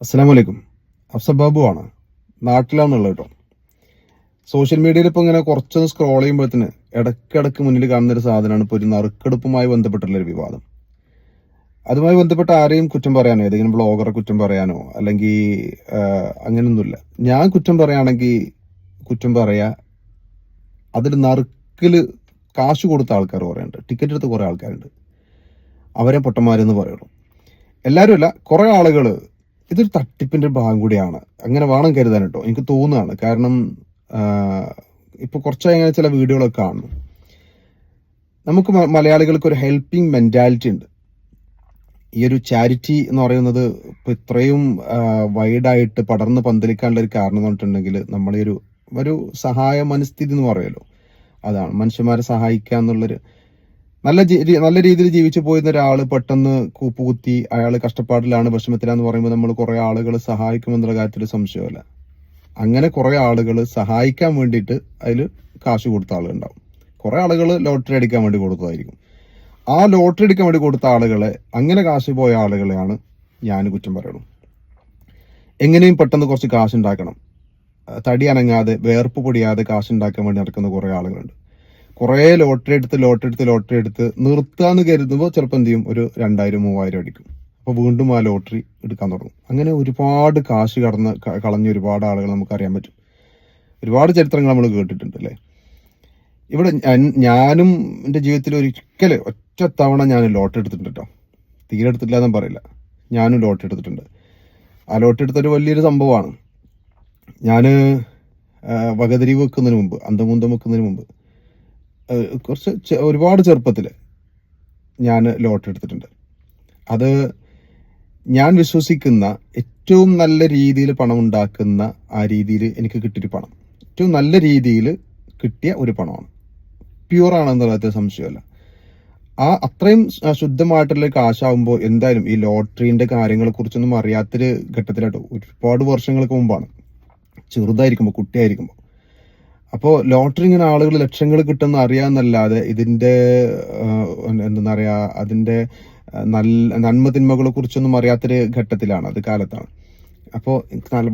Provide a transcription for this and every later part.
അസ്സാം വലൈക്കും അഫ്സർ ബാബു ആണ്. നാട്ടിലാണെന്നുള്ളത് കേട്ടോ സോഷ്യൽ മീഡിയയിൽ ഇപ്പോൾ ഇങ്ങനെ കുറച്ചൊന്ന് സ്ക്രോൾ ചെയ്യുമ്പോഴത്തേന് ഇടയ്ക്കിടയ്ക്ക് മുന്നിൽ കാണുന്ന ഒരു സാധനമാണ് ഇപ്പോൾ ഒരു നറുക്കെടുപ്പുമായി ബന്ധപ്പെട്ടുള്ള ഒരു വിവാദം. അതുമായി ബന്ധപ്പെട്ട ആരെയും കുറ്റം പറയാനോ ഏതെങ്കിലും ബ്ലോഗറെ കുറ്റം പറയാനോ അല്ലെങ്കിൽ അങ്ങനെയൊന്നുമില്ല ഞാൻ കുറ്റം പറയുകയാണെങ്കിൽ കുറ്റം പറയാ. അതിൽ നറുക്കിൽ കാശ് കൊടുത്ത ആൾക്കാർ കുറേയുണ്ട്. ടിക്കറ്റ് എടുത്ത് കുറേ ആൾക്കാരുണ്ട്. അവരെ പൊട്ടന്മാരെന്ന് പറയുള്ളൂ. എല്ലാവരും അല്ല കുറേ ആളുകൾ ഇതൊരു തട്ടിപ്പിന്റെ ഭാഗം കൂടിയാണ്. അങ്ങനെ വേണം കരുതാൻ കേട്ടോ. എനിക്ക് തോന്നുകയാണ്. കാരണം ഇപ്പോൾ കുറച്ചായി അങ്ങനെ ചില വീഡിയോകളൊക്കെ കാണുന്നു നമുക്ക് മലയാളികൾക്ക് ഒരു ഹെൽപ്പിംഗ് മെന്റാലിറ്റി ഉണ്ട്. ഈ ഒരു ചാരിറ്റി എന്ന് പറയുന്നത് ഇപ്പം ഇത്രയും വൈഡായിട്ട് പടർന്ന് പന്തലിക്കാനുള്ള ഒരു കാരണം എന്ന് പറഞ്ഞിട്ടുണ്ടെങ്കിൽ നമ്മളെ ഒരു ഒരു സഹായ മനസ്ഥിതി എന്ന് പറയുമല്ലോ. അതാണ്. മനുഷ്യന്മാരെ സഹായിക്കുക എന്നുള്ളൊരു നല്ല നല്ല രീതിയിൽ ജീവിച്ചു പോയിരുന്ന ഒരാൾ പെട്ടെന്ന് കൂപ്പുകുത്തി അയാൾ കഷ്ടപ്പാടിലാണ് വിഷമത്തിലാന്ന് പറയുമ്പോൾ നമ്മൾ കുറെ ആളുകൾ സഹായിക്കുമെന്നുള്ള കാര്യത്തിൽ സംശയമല്ല. അങ്ങനെ കുറെ ആളുകൾ സഹായിക്കാൻ വേണ്ടിയിട്ട് അതിൽ കാശ് കൊടുത്ത ആളുകളുണ്ടാവും. കുറെ ആളുകൾ ലോട്ടറി അടിക്കാൻ വേണ്ടി കൊടുത്തതായിരിക്കും. ആ ലോട്ടറി അടിക്കാൻ വേണ്ടി കൊടുത്ത ആളുകളെ അങ്ങനെ കാശ് പോയ ആളുകളെയാണ് ഞാൻ കുറ്റം പറയുള്ളൂ എങ്ങനെയും പെട്ടെന്ന് കുറച്ച് കാശ് ഉണ്ടാക്കണം. തടി അനങ്ങാതെ വേർപ്പ് പൊടിയാതെ കാശ് ഉണ്ടാക്കാൻ വേണ്ടി നടക്കുന്ന കുറേ ആളുകളുണ്ട്. കുറേ ലോട്ടറി എടുത്ത് ലോട്ടറി എടുത്ത് ലോട്ടറി എടുത്ത് നിർത്താന്ന് കരുതുമ്പോൾ ചിലപ്പോൾ എന്ത് ചെയ്യും? ഒരു രണ്ടായിരം മൂവായിരം അടിക്കും. അപ്പോൾ വീണ്ടും ആ ലോട്ടറി എടുക്കാൻ തുടങ്ങും. അങ്ങനെ ഒരുപാട് കാശ് കടന്ന് കളഞ്ഞ ഒരുപാട് ആളുകൾ നമുക്ക് അറിയാൻ പറ്റും. ഒരുപാട് ചരിത്രങ്ങൾ നമ്മൾ കേട്ടിട്ടുണ്ട് അല്ലേ? ഇവിടെ ഞാനും എന്റെ ജീവിതത്തിൽ ഒരിക്കൽ ഒറ്റ തവണ ഞാൻ ലോട്ടറി എടുത്തിട്ടുണ്ട് കേട്ടോ തീരെ എടുത്തിട്ടില്ല എന്നും പറയില്ല. ഞാനും ലോട്ടറി എടുത്തിട്ടുണ്ട്. ആ ലോട്ടറി എടുത്തൊരു വലിയൊരു സംഭവമാണ്. ഞാൻ വകതിരിവ് വെക്കുന്നതിന് മുമ്പ് അന്തമുന്തം വെക്കുന്നതിന് മുമ്പ് കുറച്ച് ഒരുപാട് ചെറുപ്പത്തിൽ ഞാൻ ലോട്ടറി എടുത്തിട്ടുണ്ട്. അത് ഞാൻ വിശ്വസിക്കുന്ന ഏറ്റവും നല്ല രീതിയിൽ പണം ഉണ്ടാക്കുന്ന ആ രീതിയിൽ എനിക്ക് കിട്ടിയൊരു പണം. ഏറ്റവും നല്ല രീതിയിൽ കിട്ടിയ ഒരു പണമാണ്. പ്യുവറാണെന്നുള്ളത് സംശയമല്ല ആ അത്രയും ശുദ്ധമായിട്ടുള്ള ശുദ്ധമായിട്ടുള്ള കാശാവുമ്പോൾ എന്തായാലും ഈ ലോട്ടറിന്റെ കാര്യങ്ങളെക്കുറിച്ചൊന്നും അറിയാത്തൊരു ഘട്ടത്തിലാട്ടോ. ഒരുപാട് വർഷങ്ങൾക്ക് മുമ്പാണ്. ചെറുതായിരിക്കുമ്പോൾ കുട്ടിയായിരിക്കുമ്പോൾ അപ്പോൾ ലോട്ടറി ഇങ്ങനെ ആളുകൾ ലക്ഷങ്ങൾ കിട്ടുമെന്ന് അറിയാമെന്നല്ലാതെ ഇതിന്റെ എന്താ പറയാ അതിന്റെ നല്ല നന്മ തിന്മകളെ കുറിച്ചൊന്നും അറിയാത്തൊരു ഘട്ടത്തിലാണ് അത് കാലത്താണ്. അപ്പോൾ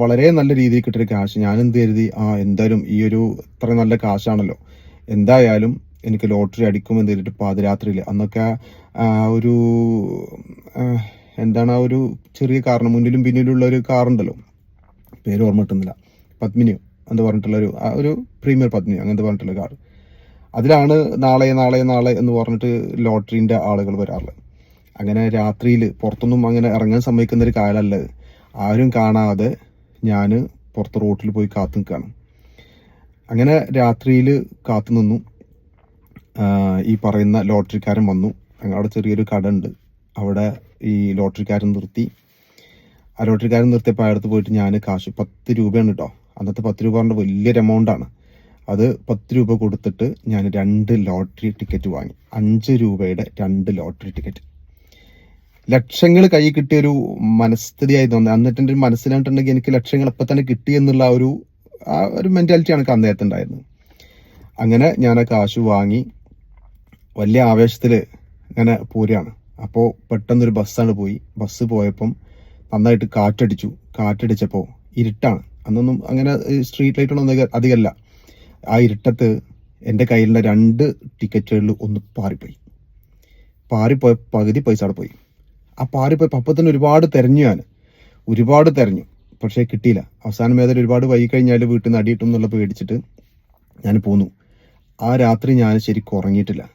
വളരെ നല്ല രീതിയിൽ കിട്ടിയ കാശ് ഞാൻ എന്ത് കരുതി? ആ എന്തായാലും ഈ ഒരു ഇത്ര നല്ല കാശാണല്ലോ എന്തായാലും എനിക്ക് ലോട്ടറി അടിക്കുമെന്ന് കരുതിയിട്ട് പാതിരാത്രിയിൽ അന്നൊക്കെ ഒരു എന്താണ് ആ ഒരു ചെറിയ കാറിന് മുന്നിലും പിന്നിലുള്ള ഒരു കാറുണ്ടല്ലോ. പേര് ഓർമ്മ കിട്ടുന്നില്ല. പത്മിനിയോ? എന്ന് പറഞ്ഞിട്ടുള്ള ഒരു പ്രീമിയർ പത്നി അങ്ങനത്തെ പറഞ്ഞിട്ടുള്ള കാർ അതിലാണ് നാളെ നാളെ നാളെ എന്ന് പറഞ്ഞിട്ട് ലോട്ടറിന്റെ ആളുകൾ വരാറുള്ളത്. അങ്ങനെ രാത്രിയിൽ പുറത്തൊന്നും അങ്ങനെ ഇറങ്ങാൻ സമ്മതിക്കുന്ന ഒരു കാലമല്ല ആരും കാണാതെ ഞാൻ പുറത്ത് റോട്ടിൽ പോയി കാത്തു നിൽക്കുകയാണ് അങ്ങനെ രാത്രിയിൽ കാത്തു നിന്നു. ഈ പറയുന്ന ലോട്ടറിക്കാരൻ വന്നു. അവിടെ ചെറിയൊരു കട ഉണ്ട് അവിടെ ഈ ലോട്ടറിക്കാരൻ നിർത്തി. ആ ലോട്ടറിക്കാരൻ നിർത്തിയപ്പോൾ അടുത്ത് പോയിട്ട് ഞാൻ കാശ് പത്ത് രൂപയാണ് കേട്ടോ. അന്നത്തെ പത്ത് രൂപ പറഞ്ഞ വലിയൊരു എമൗണ്ട് ആണ്. അത് പത്ത് രൂപ കൊടുത്തിട്ട് ഞാൻ രണ്ട് ലോട്ടറി ടിക്കറ്റ് വാങ്ങി. അഞ്ച് രൂപയുടെ രണ്ട് ലോട്ടറി ടിക്കറ്റ് ലക്ഷങ്ങൾ കൈ കിട്ടിയ ഒരു മനസ്ഥിതിയായി തോന്നുന്നത് അന്നിട്ട് എന്റെ മനസ്സിലായിട്ടുണ്ടെങ്കിൽ എനിക്ക് ലക്ഷങ്ങൾ എപ്പോൾ തന്നെ കിട്ടി എന്നുള്ള ഒരു ആ ഒരു മെന്റാലിറ്റി എനിക്ക് അന്നേരത്തെ ഉണ്ടായിരുന്നത്. അങ്ങനെ ഞാൻ ആ കാശ് വാങ്ങി. വലിയ ആവേശത്തിൽ ഇങ്ങനെ പോരുകയാണ്. അപ്പോൾ പെട്ടെന്നൊരു ബസ്സാണ് പോയി. ബസ് പോയപ്പം നന്നായിട്ട് കാറ്റടിച്ചു. കാറ്റടിച്ചപ്പോൾ ഇരുട്ടാണ്. അന്നൊന്നും അങ്ങനെ സ്ട്രീറ്റ് ലൈറ്റ് ഒന്നും അധികമല്ല ആ ഇരുട്ടത്ത് എന്റെ കയ്യിലുള്ള രണ്ട് ടിക്കറ്റുകളിൽ ഒന്ന് പാറിപ്പോയി. പാറിപ്പോയ പകുതി പൈസ അവിടെ പോയി. ആ പാറിപ്പോയപ്പോൾ അപ്പം തന്നെ ഒരുപാട് തിരഞ്ഞു ഞാൻ. ഒരുപാട് തിരഞ്ഞു. പക്ഷേ കിട്ടിയില്ല. അവസാനം ഏതായാലും ഒരുപാട് വൈകി കഴിഞ്ഞാൽ വീട്ടിൽ നിന്ന് അടിയിട്ടും എന്നുള്ള പേടിച്ചിട്ട് ഞാൻ പോന്നു. ആ രാത്രി ഞാൻ ശരിക്കും ഉറങ്ങിയിട്ടില്ല.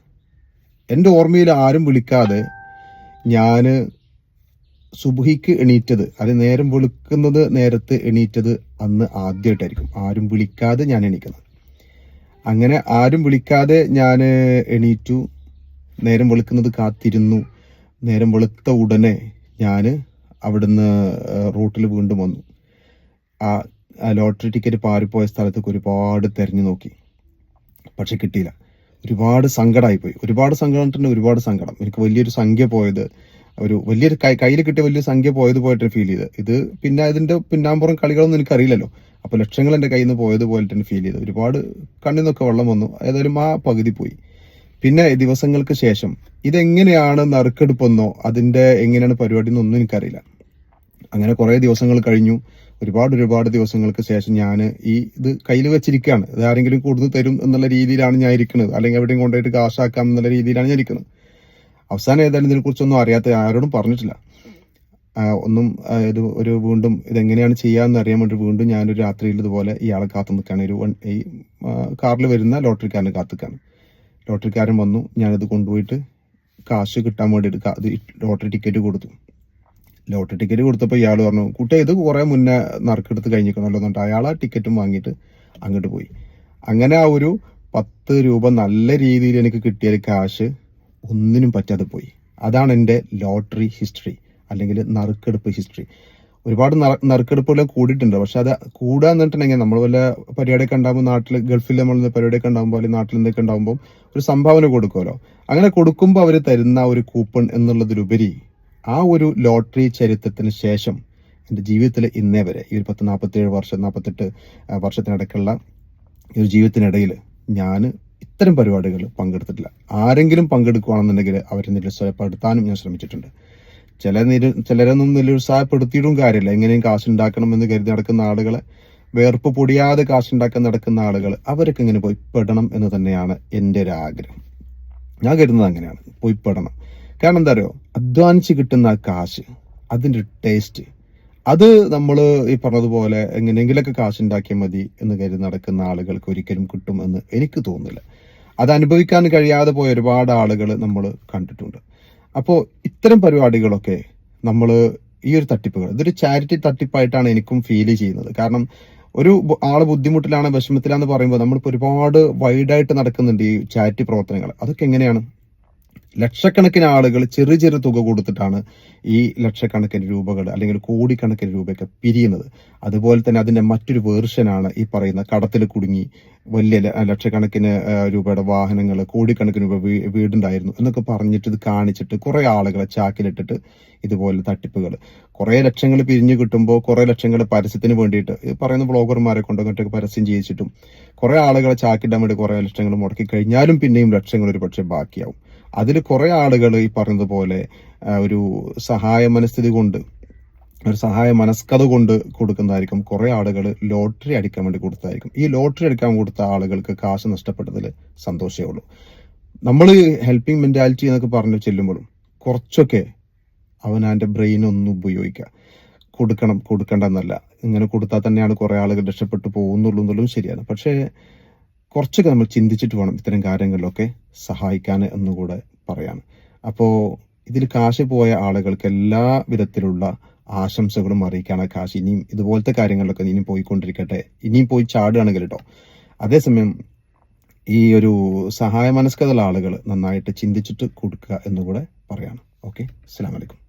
എന്റെ ഓർമ്മയിൽ ആരും വിളിക്കാതെ ഞാൻ സുബുഹിക്ക് എണീറ്റത് അത് നേരം വെളുക്കുന്നത് നേരത്ത് എണീറ്റത് അന്ന് ആദ്യമായിട്ടായിരിക്കും. ആരും വിളിക്കാതെ ഞാൻ എണീക്കുന്നത്. അങ്ങനെ ആരും വിളിക്കാതെ ഞാൻ എണീറ്റു. നേരം വെളുക്കുന്നത് കാത്തിരുന്നു. നേരം വെളുത്ത ഉടനെ ഞാൻ അവിടുന്ന് റൂട്ടിൽ വീണ്ടും വന്നു. ആ ലോട്ടറി ടിക്കറ്റ് പാറിപ്പോയ സ്ഥലത്തേക്ക് ഒരുപാട് തിരഞ്ഞു നോക്കി. പക്ഷെ കിട്ടിയില്ല. ഒരുപാട് സങ്കടമായിപ്പോയി. ഒരുപാട് സങ്കടം ഒരുപാട് സങ്കടം. എനിക്ക് വലിയൊരു സംഖ്യ പോയത് ഒരു വലിയൊരു കയ്യിൽ കിട്ടിയ വലിയ സംഖ്യ പോയത് പോയിട്ട് ഫീൽ ചെയ്ത് ഇത് പിന്നെ ഇതിന്റെ പിന്നാമ്പുറം കളികളൊന്നും എനിക്കറിയില്ലല്ലോ. അപ്പൊ ലക്ഷങ്ങൾ എന്റെ കയ്യിൽ നിന്ന് പോയത് പോലെ തന്നെ ഫീൽ ചെയ്ത് ഒരുപാട് കണ്ണിൽ നിന്നൊക്കെ വെള്ളം വന്നു. ഏതായാലും ആ പകുതി പോയി. പിന്നെ ദിവസങ്ങൾക്ക് ശേഷം ഇതെങ്ങനെയാണ് നറുക്കെടുപ്പെന്നോ അതിന്റെ എങ്ങനെയാണ് പരിപാടി എന്നൊന്നും എനിക്കറിയില്ല. അങ്ങനെ കുറേ ദിവസങ്ങൾ കഴിഞ്ഞു. ഒരുപാട് ഒരുപാട് ദിവസങ്ങൾക്ക് ശേഷം ഞാൻ ഈ ഇത് കയ്യിൽ വെച്ചിരിക്കുകയാണ്. ഇത് ആരെങ്കിലും കൊടുത്തു തരും എന്നുള്ള രീതിയിലാണ് ഞാൻ ഇരിക്കുന്നത്. അല്ലെങ്കിൽ എവിടെയും കൊണ്ടുപോയിട്ട് കാശാക്കാം എന്നുള്ള രീതിയിലാണ് ഞാൻ ഇരിക്കുന്നത്. അവസാനം ഏതായാലും ഇതിനെക്കുറിച്ചൊന്നും അറിയാത്ത ആരോടും പറഞ്ഞിട്ടില്ല. ഒന്നും ഇത് ഒരു വീണ്ടും ഇതെങ്ങനെയാണ് ചെയ്യാന്ന് അറിയാൻ വേണ്ടി വീണ്ടും ഞാനൊരു രാത്രിയിൽ ഇതുപോലെ ഇയാളെ കാത്തു നിൽക്കുകയാണ്. ഒരു ഈ കാറിൽ വരുന്ന ലോട്ടറിക്കാരനെ കാത്തുക്കാണ് ലോട്ടറിക്കാരൻ വന്നു ഞാനിത് കൊണ്ടുപോയിട്ട് കാശ് കിട്ടാൻ വേണ്ടിയിട്ട് ലോട്ടറി ടിക്കറ്റ് കൊടുത്തു. ലോട്ടറി ടിക്കറ്റ് കൊടുത്തപ്പോൾ ഇയാൾ പറഞ്ഞു കുട്ടി ഇത് കുറേ മുന്നേ നറുക്കെടുത്ത് കഴിഞ്ഞിരിക്കണമല്ലോ എന്നിട്ട് അയാൾ ആ ടിക്കറ്റും വാങ്ങിയിട്ട് അങ്ങോട്ട് പോയി. അങ്ങനെ ആ ഒരു പത്ത് രൂപ നല്ല രീതിയിൽ എനിക്ക് കിട്ടിയ കാശ് ഒന്നിനും പറ്റാതെ പോയി. അതാണ് എന്റെ ലോട്ടറി ഹിസ്റ്ററി അല്ലെങ്കിൽ നറുക്കെടുപ്പ് ഹിസ്റ്ററി. ഒരുപാട് നറ- നറുക്കെടുപ്പുകൾ കൂടിയിട്ടുണ്ട്. പക്ഷെ അത് കൂടുക എന്നിട്ടുണ്ടെങ്കിൽ നമ്മൾ വല്ല പരിപാടിയൊക്കെ ഉണ്ടാകുമ്പോൾ നാട്ടിൽ ഗൾഫിൽ നമ്മൾ പരിപാടിയൊക്കെ ഉണ്ടാകുമ്പോൾ അല്ലെങ്കിൽ നാട്ടിൽ എന്തൊക്കെ ഉണ്ടാകുമ്പോൾ ഒരു സംഭാവന കൊടുക്കുമല്ലോ. അങ്ങനെ കൊടുക്കുമ്പോൾ അവർ തരുന്ന ഒരു കൂപ്പൺ എന്നുള്ളതിലുപരി ആ ഒരു ലോട്ടറി ചരിത്രത്തിന് ശേഷം എന്റെ ജീവിതത്തിൽ ഇന്നേ വരെ ഈ ഒരു പത്ത് നാൽപ്പത്തേഴ് വർഷം നാൽപ്പത്തെട്ട് വർഷത്തിനിടയ്ക്കുള്ള ഈ ഒരു ജീവിതത്തിനിടയിൽ ഞാൻ ഇത്തരം പരിപാടികൾ പങ്കെടുത്തിട്ടില്ല. ആരെങ്കിലും പങ്കെടുക്കുകയാണെന്നുണ്ടെങ്കിൽ അവരെ നിരുത്സാഹപ്പെടുത്താനും ഞാൻ ശ്രമിച്ചിട്ടുണ്ട്. ചില നിരു ചിലരൊന്നും നിരുത്സാഹപ്പെടുത്തിയിട്ടും കാര്യമില്ല. എങ്ങനെയും കാശുണ്ടാക്കണം എന്ന് കരുതി നടക്കുന്ന ആളുകളെ വേർപ്പ് പൊടിയാതെ കാശുണ്ടാക്കാൻ നടക്കുന്ന ആളുകൾ അവരൊക്കെ ഇങ്ങനെ പോയി പെടണം എന്ന് തന്നെയാണ് എന്റെ ഒരു ആഗ്രഹം. ഞാൻ കരുതുന്നത് അങ്ങനെയാണ്. പോയി പെടണം. കാരണം എന്താ അറിയോ? അധ്വാനിച്ച് കിട്ടുന്ന കാശ് അതിന്റെ ടേസ്റ്റ് അത് നമ്മൾ ഈ പറഞ്ഞതുപോലെ എങ്ങനെയെങ്കിലൊക്കെ കാശുണ്ടാക്കിയാൽ മതി എന്ന് കരുതി നടക്കുന്ന ആളുകൾക്ക് ഒരിക്കലും കിട്ടും എന്ന് എനിക്ക് തോന്നുന്നില്ല. അത് അനുഭവിക്കാൻ കഴിയാതെ പോയ ഒരുപാട് ആളുകൾ നമ്മൾ കണ്ടിട്ടുണ്ട്. അപ്പോൾ ഇത്തരം പരിപാടികളൊക്കെ നമ്മൾ ഈ ഒരു തട്ടിപ്പുകൾ ഇതൊരു ചാരിറ്റി തട്ടിപ്പായിട്ടാണ് എനിക്കും ഫീൽ ചെയ്യുന്നത്. കാരണം ഒരു ആൾ ബുദ്ധിമുട്ടിലാണ് വിഷമത്തിലാണെന്ന് പറയുമ്പോൾ നമ്മളിപ്പോൾ ഒരുപാട് വൈഡായിട്ട് നടക്കുന്നുണ്ട് ഈ ചാരിറ്റി പ്രവർത്തനങ്ങൾ. അതൊക്കെ എങ്ങനെയാണ്? ലക്ഷക്കണക്കിന് ആളുകൾ ചെറിയ ചെറിയ തുക കൊടുത്തിട്ടാണ് ഈ ലക്ഷക്കണക്കിന് രൂപകൾ അല്ലെങ്കിൽ കോടിക്കണക്കിന് രൂപയൊക്കെ പിരിയുന്നത്. അതുപോലെ തന്നെ അതിന്റെ മറ്റൊരു വേർഷനാണ് ഈ പറയുന്ന കടത്തിൽ കുടുങ്ങി വലിയ ലക്ഷക്കണക്കിന് രൂപയുടെ വാഹനങ്ങൾ കോടിക്കണക്കിന് രൂപ വീടുണ്ടായിരുന്നു എന്നൊക്കെ പറഞ്ഞിട്ട് ഇത് കാണിച്ചിട്ട് കുറേ ആളുകളെ ചാക്കിലിട്ടിട്ട് ഇതുപോലെ തട്ടിപ്പുകൾ. കുറേ ലക്ഷങ്ങൾ പിരിഞ്ഞു കിട്ടുമ്പോൾ കുറേ ലക്ഷങ്ങൾ പരസ്യത്തിന് വേണ്ടിയിട്ട് ഈ പറയുന്ന ബ്ലോഗർമാരെ കൊണ്ട് അങ്ങോട്ടൊക്കെ പരസ്യം ചെയ്യിച്ചിട്ടും കുറേ ആളുകളെ ചാക്കിടാൻ വേണ്ടി കുറേ ലക്ഷങ്ങൾ മുടക്കി കഴിഞ്ഞാലും പിന്നെയും ലക്ഷങ്ങൾ ഒരു പക്ഷേ ബാക്കിയാവും. അതിൽ കുറേ ആളുകൾ ഈ പറഞ്ഞതുപോലെ ഒരു സഹായ മനസ്ഥിതി കൊണ്ട് ഒരു സഹായ മനസ്കത കൊണ്ട് കൊടുക്കുന്നതായിരിക്കും. കുറേ ആളുകൾ ലോട്ടറി അടിക്കാൻ വേണ്ടി കൊടുത്തതായിരിക്കും. ഈ ലോട്ടറി അടിക്കാൻ കൊടുത്ത ആളുകൾക്ക് കാശ് നഷ്ടപ്പെട്ടതിൽ സന്തോഷമേ ഉള്ളൂ. നമ്മൾ ഹെൽപ്പിംഗ് മെന്റാലിറ്റി എന്നൊക്കെ പറഞ്ഞു ചെല്ലുമ്പോഴും കുറച്ചൊക്കെ അവനാന്റെ ബ്രെയിൻ ഒന്ന് ഉപയോഗിക്കുക. കൊടുക്കണം കൊടുക്കണ്ടെന്നല്ല. ഇങ്ങനെ കൊടുത്താൽ തന്നെയാണ് കുറേ ആളുകൾ രക്ഷപ്പെട്ടു പോകുന്നുള്ളൂ എന്നുള്ളതും ശരിയാണ്. പക്ഷേ കുറച്ചൊക്കെ നമ്മൾ ചിന്തിച്ചിട്ട് വേണം ഇത്തരം കാര്യങ്ങളിലൊക്കെ സഹായിക്കാൻ എന്നുകൂടെ പറയാണ് അപ്പോൾ ഇതിൽ കാശ് പോയ ആളുകൾക്ക് എല്ലാ വിധത്തിലുള്ള ആശംസകളും അറിയിക്കാണ് കാശ്. ഇനിയും ഇതുപോലത്തെ കാര്യങ്ങളിലൊക്കെ ഇനിയും പോയിക്കൊണ്ടിരിക്കട്ടെ. ഇനിയും പോയി ചാടുകയാണെങ്കിൽ കേട്ടോ അതേസമയം ഈ ഒരു സഹായ മനസ്കതയുള്ള ആളുകൾ നന്നായിട്ട് ചിന്തിച്ചിട്ട് കൊടുക്കുക എന്നുകൂടെ പറയാണ് ഓക്കെ? അസ്സാം വലൈക്കും